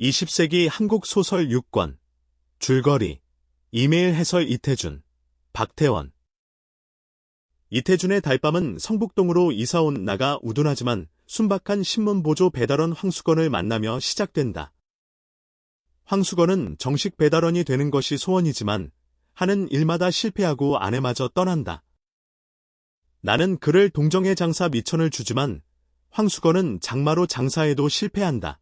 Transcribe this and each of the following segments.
20세기 한국 소설 6권 줄거리 이메일 해설 이태준 박태원 이태준의 달밤은 성북동으로 이사온 나가 우둔하지만 순박한 신문보조 배달원 황수건을 만나며 시작된다. 황수건은 정식 배달원이 되는 것이 소원이지만 하는 일마다 실패하고 아내마저 떠난다. 나는 그를 동정의 장사 미천을 주지만 황수건은 장마로 장사에도 실패한다.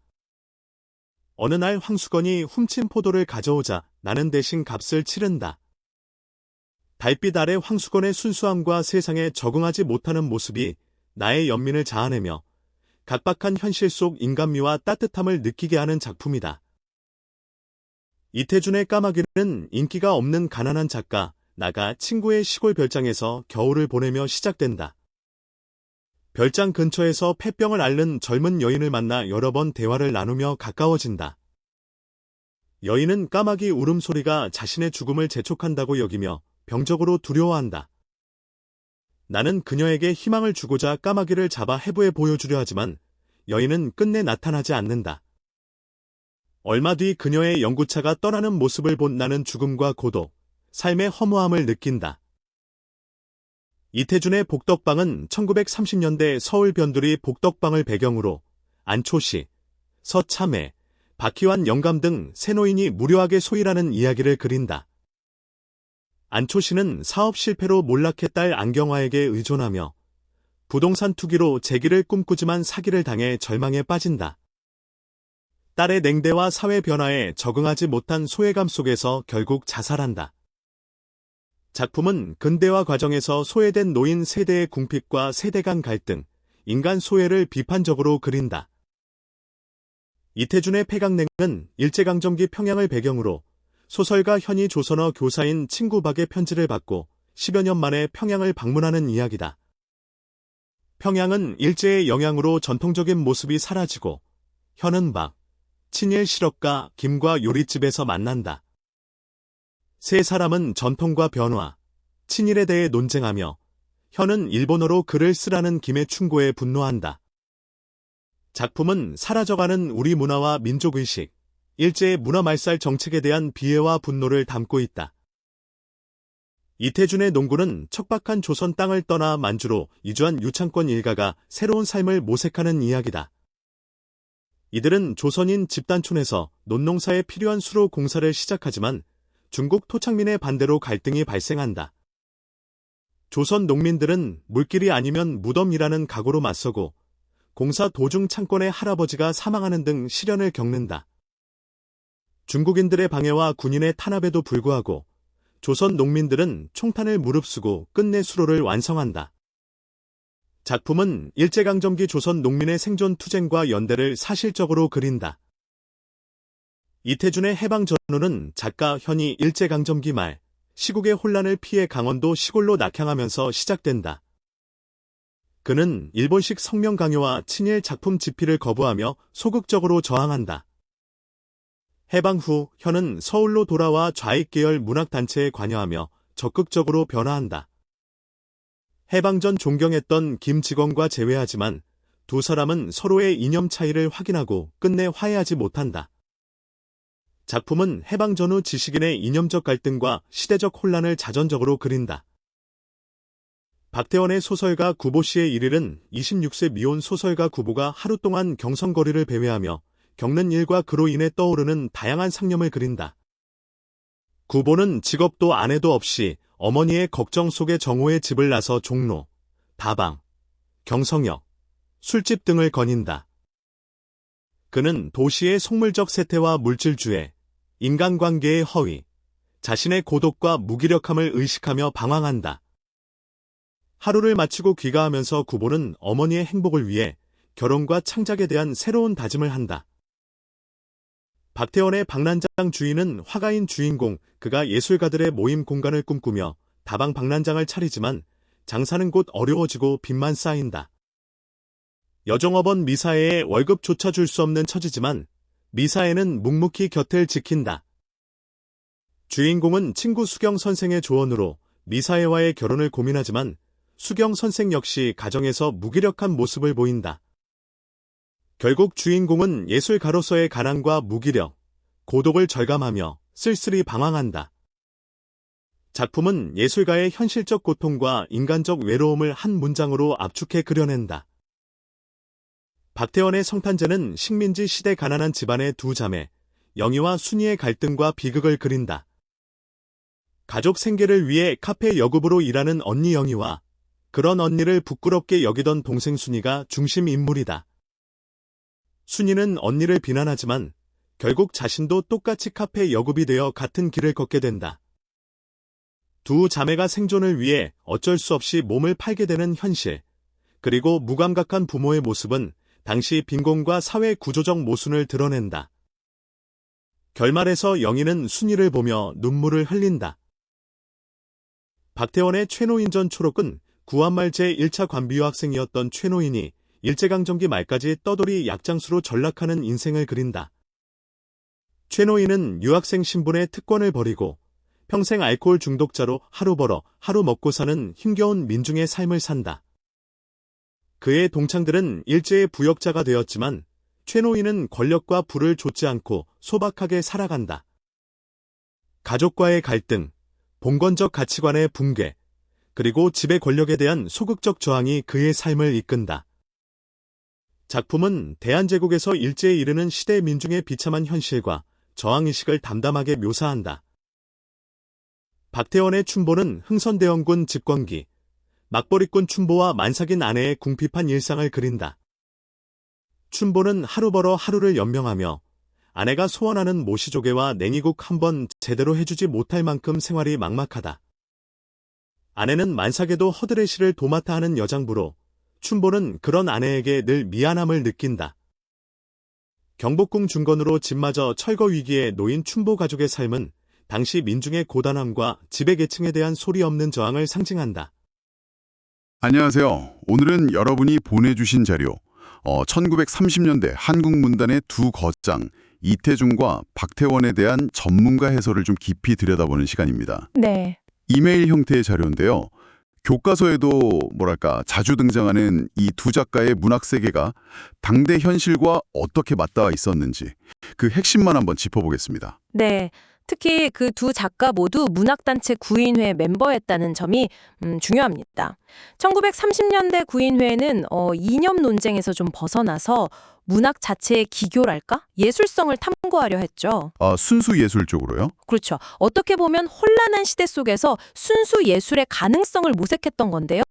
어느 날 황수건이 훔친 포도를 가져오자 나는 대신 값을 치른다. 달빛 아래 황수건의 순수함과 세상에 적응하지 못하는 모습이 나의 연민을 자아내며 각박한 현실 속 인간미와 따뜻함을 느끼게 하는 작품이다. 이태준의 까마귀는 인기가 없는 가난한 작가, 나가 친구의 시골 별장에서 겨울을 보내며 시작된다. 별장 근처에서 폐병을 앓는 젊은 여인을 만나 여러 번 대화를 나누며 가까워진다. 여인은 까마귀 울음소리가 자신의 죽음을 재촉한다고 여기며 병적으로 두려워한다. 나는 그녀에게 희망을 주고자 까마귀를 잡아 해부해 보여주려 하지만 여인은 끝내 나타나지 않는다. 얼마 뒤 그녀의 연구차가 떠나는 모습을 본 나는 죽음과 고독, 삶의 허무함을 느낀다. 이태준의 복덕방은 1930년대 서울 변두리 복덕방을 배경으로 안초시, 서참회, 박희환 영감 등 새노인이 무료하게 소일하는 이야기를 그린다. 안초시는 사업 실패로 몰락해 딸 안경화에게 의존하며 부동산 투기로 재기를 꿈꾸지만 사기를 당해 절망에 빠진다. 딸의 냉대와 사회 변화에 적응하지 못한 소외감 속에서 결국 자살한다. 작품은 근대화 과정에서 소외된 노인 세대의 궁핍과 세대 간 갈등, 인간 소외를 비판적으로 그린다. 이태준의 폐강냉은 일제강점기 평양을 배경으로 소설가 현이 조선어 교사인 친구 박의 편지를 받고 10여 년 만에 평양을 방문하는 이야기다. 평양은 일제의 영향으로 전통적인 모습이 사라지고 현은 박, 친일 실업가 김과 요리집에서 만난다. 세 사람은 전통과 변화, 친일에 대해 논쟁하며 현은 일본어로 글을 쓰라는 김의 충고에 분노한다. 작품은 사라져가는 우리 문화와 민족의식, 일제의 문화 말살 정책에 대한 비애와 분노를 담고 있다. 이태준의 농구는 척박한 조선 땅을 떠나 만주로 이주한 유창권 일가가 새로운 삶을 모색하는 이야기다. 이들은 조선인 집단촌에서 논농사에 필요한 수로 공사를 시작하지만 중국 토착민의 반대로 갈등이 발생한다. 조선 농민들은 물길이 아니면 무덤이라는 각오로 맞서고 공사 도중 창권의 할아버지가 사망하는 등 시련을 겪는다. 중국인들의 방해와 군인의 탄압에도 불구하고 조선 농민들은 총탄을 무릅쓰고 끝내 수로를 완성한다. 작품은 일제강점기 조선 농민의 생존 투쟁과 연대를 사실적으로 그린다. 이태준의 해방 전후는 작가 현이 일제강점기 말 시국의 혼란을 피해 강원도 시골로 낙향하면서 시작된다. 그는 일본식 성명 강요와 친일 작품 집필을 거부하며 소극적으로 저항한다. 해방 후 현은 서울로 돌아와 좌익 계열 문학단체에 관여하며 적극적으로 변화한다. 해방 전 존경했던 김 직원과 재회하지만 두 사람은 서로의 이념 차이를 확인하고 끝내 화해하지 못한다. 작품은 해방 전후 지식인의 이념적 갈등과 시대적 혼란을 자전적으로 그린다. 박태원의 소설가 구보 씨의 일일은 26세 미혼 소설가 구보가 하루 동안 경성거리를 배회하며 겪는 일과 그로 인해 떠오르는 다양한 상념을 그린다. 구보는 직업도 아내도 없이 어머니의 걱정 속에 정호의 집을 나서 종로, 다방, 경성역, 술집 등을 거닌다. 그는 도시의 속물적 세태와 물질주의, 인간관계의 허위, 자신의 고독과 무기력함을 의식하며 방황한다. 하루를 마치고 귀가하면서 구보는 어머니의 행복을 위해 결혼과 창작에 대한 새로운 다짐을 한다. 박태원의 박난장 주인은 화가인 주인공, 그가 예술가들의 모임 공간을 꿈꾸며 다방 박난장을 차리지만 장사는 곧 어려워지고 빚만 쌓인다. 여종업원 미사에의 월급조차 줄 수 없는 처지지만 미사에는 묵묵히 곁을 지킨다. 주인공은 친구 수경 선생의 조언으로 미사에와의 결혼을 고민하지만 수경 선생 역시 가정에서 무기력한 모습을 보인다. 결국 주인공은 예술가로서의 가난과 무기력, 고독을 절감하며 쓸쓸히 방황한다. 작품은 예술가의 현실적 고통과 인간적 외로움을 한 문장으로 압축해 그려낸다. 박태원의 성탄제는 식민지 시대 가난한 집안의 두 자매, 영희와 순이의 갈등과 비극을 그린다. 가족 생계를 위해 카페 여급으로 일하는 언니 영희와 그런 언니를 부끄럽게 여기던 동생 순이가 중심 인물이다. 순이는 언니를 비난하지만 결국 자신도 똑같이 카페 여급이 되어 같은 길을 걷게 된다. 두 자매가 생존을 위해 어쩔 수 없이 몸을 팔게 되는 현실, 그리고 무감각한 부모의 모습은 당시 빈곤과 사회 구조적 모순을 드러낸다. 결말에서 영희는 순이를 보며 눈물을 흘린다. 박태원의 최노인 전 초록은 구한말 제1차 관비 유 학생이었던 최노인이 일제강점기 말까지 떠돌이 약장수로 전락하는 인생을 그린다. 최노인은 유학생 신분의 특권을 버리고 평생 알코올 중독자로 하루 벌어 하루 먹고 사는 힘겨운 민중의 삶을 산다. 그의 동창들은 일제의 부역자가 되었지만 최노인은 권력과 부를 좇지 않고 소박하게 살아간다. 가족과의 갈등, 봉건적 가치관의 붕괴, 그리고 지배 권력에 대한 소극적 저항이 그의 삶을 이끈다. 작품은 대한제국에서 일제에 이르는 시대 민중의 비참한 현실과 저항의식을 담담하게 묘사한다. 박태원의 춘보는 흥선대원군 집권기, 막버리꾼 춘보와 만삭인 아내의 궁핍한 일상을 그린다. 춘보는 하루 벌어 하루를 연명하며 아내가 소원하는 모시조개와 냉이국 한 번 제대로 해주지 못할 만큼 생활이 막막하다. 아내는 만삭에도 일을 도맡아 하는 여장부로 춘보는 그런 아내에게 늘 미안함을 느낀다. 경복궁 중건으로 집마저 철거 위기에 놓인 춘보 가족의 삶은 당시 민중의 고단함과 지배계층에 대한 소리 없는 저항을 상징한다. 안녕하세요. 오늘은 여러분이 보내주신 자료, 어, 1930년대 한국 문단의 두 거장, 이태중과 박태원에 대한 전문가 해설을 좀 깊이 들여다보는 시간입니다. 네. 이메일 형태의 자료인데요. 교과서에도 뭐랄까 자주 등장하는 이 두 작가의 문학 세계가 당대 현실과 어떻게 맞닿아 있었는지 그 핵심만 한번 짚어보겠습니다. 네. 특히 그 두 작가 모두 문학단체 구인회 멤버였다는 점이 음, 중요합니다. 1930년대 구인회는 어, 이념 논쟁에서 좀 벗어나서 문학 자체의 기교랄까? 예술성을 탐구하려 했죠. 아, 순수 예술 쪽으로요? 그렇죠. 어떻게 보면 혼란한 시대 속에서 순수 예술의 가능성을 모색했던 건데요.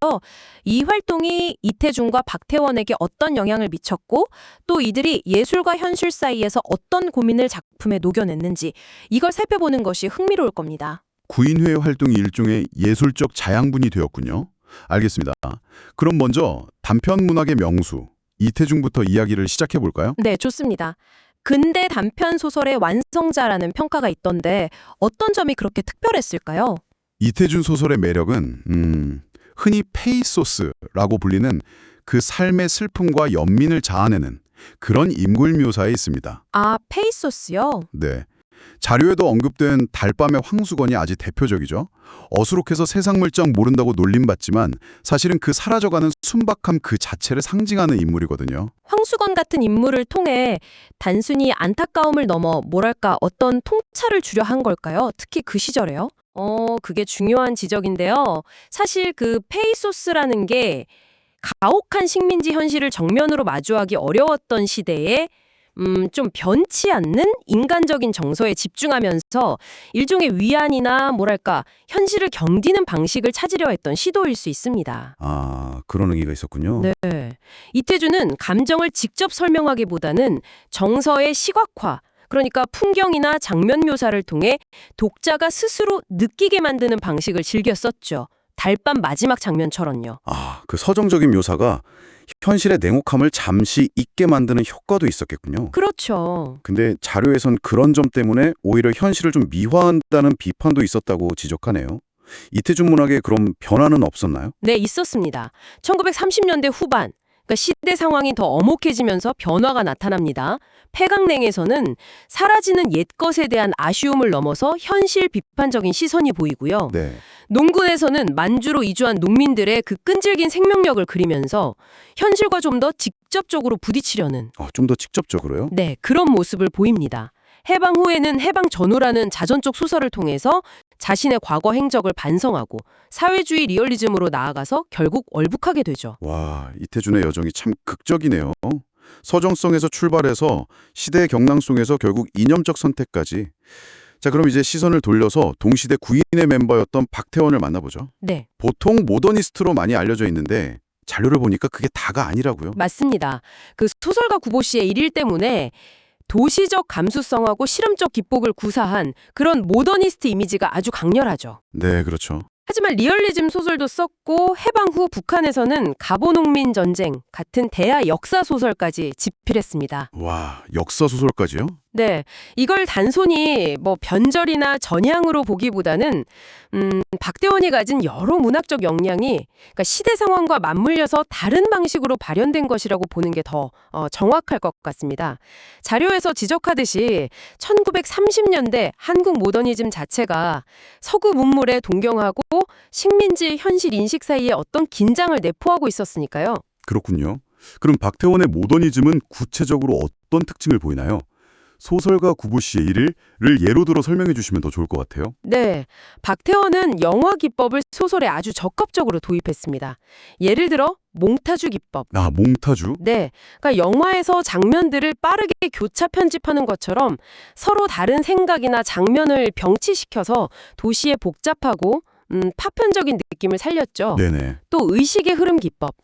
이 활동이 이태중과 박태원에게 어떤 영향을 미쳤고 또 이들이 예술과 현실 사이에서 어떤 고민을 작품에 녹여냈는지 이걸 살펴보는 것이 흥미로울 겁니다. 구인회 활동이 일종의 예술적 자양분이 되었군요. 알겠습니다. 그럼 먼저 단편 문학의 명수 이태중부터 이야기를 시작해 볼까요? 네, 좋습니다. 근대 단편 소설의 완성자라는 평가가 있던데 어떤 점이 그렇게 특별했을까요? 이태준 소설의 매력은 음, 흔히 페이소스라고 불리는 그 삶의 슬픔과 연민을 자아내는 그런 인물 묘사에 있습니다. 아, 페이소스요? 네. 자료에도 언급된 달밤의 황수건이 아주 대표적이죠. 어수룩해서 세상 물정 모른다고 놀림받지만 사실은 그 사라져가는 순박함 그 자체를 상징하는 인물이거든요. 황수건 같은 인물을 통해 단순히 안타까움을 넘어 뭐랄까 어떤 통찰을 주려 한 걸까요? 특히 그 시절에요? 어, 그게 중요한 지적인데요. 사실 그 페이소스라는 게 가혹한 식민지 현실을 정면으로 마주하기 어려웠던 시대에 음, 좀 변치 않는 인간적인 정서에 집중하면서 일종의 위안이나 뭐랄까 현실을 견디는 방식을 찾으려 했던 시도일 수 있습니다. 아, 그런 의미가 있었군요. 네. 이태주는 감정을 직접 설명하기보다는 정서의 시각화, 그러니까 풍경이나 장면 묘사를 통해 독자가 스스로 느끼게 만드는 방식을 즐겨 썼죠. 달밤 마지막 장면처럼요. 아, 그 서정적인 묘사가 현실의 냉혹함을 잠시 잊게 만드는 효과도 있었겠군요. 그렇죠. 근데 자료에선 그런 점 때문에 오히려 현실을 좀 미화한다는 비판도 있었다고 지적하네요. 이태준 문학에 그럼 변화는 없었나요? 네, 있었습니다. 1930년대 후반, 그러니까 시대 상황이 더 엄혹해지면서 변화가 나타납니다. 폐강냉에서는 사라지는 옛것에 대한 아쉬움을 넘어서 현실 비판적인 시선이 보이고요. 네. 농군에서는 만주로 이주한 농민들의 그 끈질긴 생명력을 그리면서 현실과 좀 더 직접 직접적으로 부딪히려는 어, 좀더 직접적으로요? 네, 그런 모습을 보입니다. 해방 후에는 해방 전후라는 자전적 소설을 통해서 자신의 과거 행적을 반성하고 사회주의 리얼리즘으로 나아가서 결국 얼북하게 되죠. 와, 이태준의 여정이 참 극적이네요. 서정성에서 출발해서 시대의 경랑 속에서 결국 이념적 선택까지. 자, 그럼 이제 시선을 돌려서 동시대 구인의 멤버였던 박태원을 만나보죠. 네, 보통 모더니스트로 많이 알려져 있는데 자료를 보니까 그게 다가 아니라고요. 맞습니다. 그 소설가 구보 씨의 일일 때문에 도시적 감수성하고 실험적 기법을 구사한 그런 모더니스트 이미지가 아주 강렬하죠. 네, 그렇죠. 하지만 리얼리즘 소설도 썼고 해방 후 북한에서는 가보농민 전쟁 같은 대하 역사 소설까지 집필했습니다. 와, 역사 소설까지요? 네, 이걸 단순히 뭐 변절이나 전향으로 보기보다는 음, 박대원이 가진 여러 문학적 역량이 그러니까 시대 상황과 맞물려서 다른 방식으로 발현된 것이라고 보는 게더 어, 정확할 것 같습니다. 자료에서 지적하듯이 1930년대 한국 모더니즘 자체가 서구 문물에 동경하고 식민지 현실 인식 사이에 어떤 긴장을 내포하고 있었으니까요. 그렇군요. 그럼 박태원의 모더니즘은 구체적으로 어떤 특징을 보이나요? 소설가 구보 씨의 일을 예로 들어 설명해 주시면 더 좋을 것 같아요. 네, 박태원은 영화 기법을 소설에 아주 적극적으로 도입했습니다. 예를 들어 몽타주 기법. 아, 몽타주? 네, 그러니까 영화에서 장면들을 빠르게 교차 편집하는 것처럼 서로 다른 생각이나 장면을 병치시켜서 도시의 복잡하고 음, 파편적인 느낌을 살렸죠. 네네. 또 의식의 흐름 기법.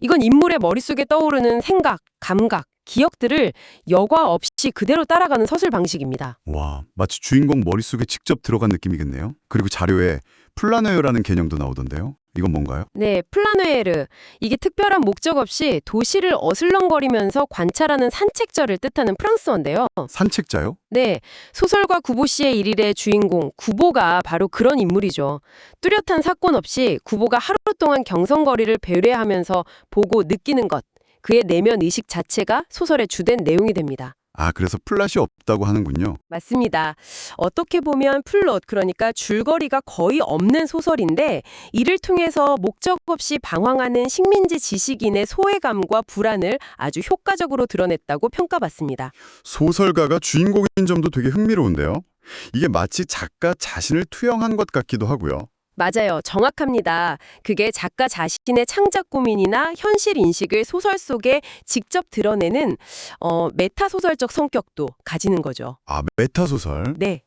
이건 인물의 머릿속에 떠오르는 생각, 감각, 기억들을 여과 없이 그대로 따라가는 서술 방식입니다. 와, 마치 주인공 머릿속에 직접 들어간 느낌이겠네요. 그리고 자료에 플라너여라는 개념도 나오던데요. 이건 뭔가요? 네, 플라누에르. 이게 특별한 목적 없이 도시를 어슬렁거리면서 관찰하는 산책자를 뜻하는 프랑스어인데요. 산책자요? 네, 소설가 구보 씨의 일일의 주인공 구보가 바로 그런 인물이죠. 뚜렷한 사건 없이 구보가 하루 동안 경성거리를 배회하면서 보고 느끼는 것. 그의 내면 의식 자체가 소설의 주된 내용이 됩니다. 아, 그래서 플랫이 없다고 하는군요. 맞습니다. 어떻게 보면 플롯, 그러니까 줄거리가 거의 없는 소설인데 이를 통해서 목적 없이 방황하는 식민지 지식인의 소외감과 불안을 아주 효과적으로 드러냈다고 평가받습니다. 소설가가 주인공인 점도 되게 흥미로운데요. 이게 마치 작가 자신을 투영한 것 같기도 하고요. 맞아요. 정확합니다. 그게 작가 자신의 창작 고민이나 현실 인식을 소설 속에 직접 드러내는 어, 메타소설적 성격도 가지는 거죠. 아, 메타소설? 네.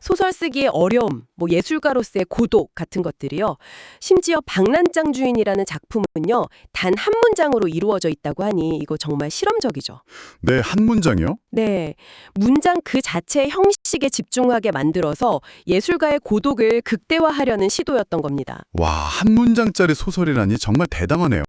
소설 쓰기의 어려움, 뭐 예술가로서의 고독 같은 것들이요. 심지어 박난장 주인이라는 작품은요. 단 한 문장으로 이루어져 있다고 하니 이거 정말 실험적이죠. 네, 한 문장이요? 네. 문장 그 자체의 형식에 집중하게 만들어서 예술가의 고독을 극대화하려는 시도였던 겁니다. 와, 한 문장짜리 소설이라니 정말 대담하네요.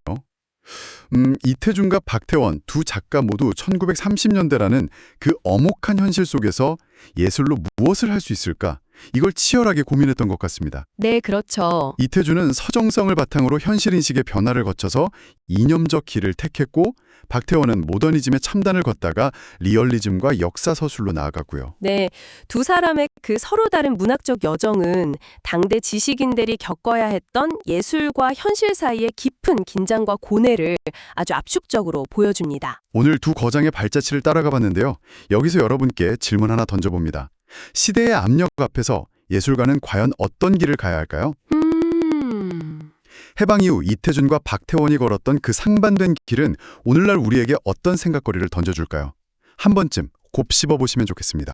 음, 이태준과 박태원 두 작가 모두 1930년대라는 그 엄혹한 현실 속에서 예술로 무엇을 할 수 있을까? 이걸 치열하게 고민했던 것 같습니다. 네, 그렇죠. 이태준은 서정성을 바탕으로 현실인식의 변화를 거쳐서 이념적 길을 택했고 박태원은 모더니즘의 참단을 걷다가 리얼리즘과 역사 서술로 나아갔고요. 네, 두 사람의 그 서로 다른 문학적 여정은 당대 지식인들이 겪어야 했던 예술과 현실 사이의 깊은 긴장과 고뇌를 아주 압축적으로 보여줍니다. 오늘 두 거장의 발자취를 따라가 봤는데요. 여기서 여러분께 질문 하나 던져봅니다. 시대의 압력 앞에서 예술가는 과연 어떤 길을 가야 할까요? 음... 해방 이후 이태준과 박태원이 걸었던 그 상반된 길은 오늘날 우리에게 어떤 생각거리를 던져줄까요? 한 번쯤 곱씹어 보시면 좋겠습니다.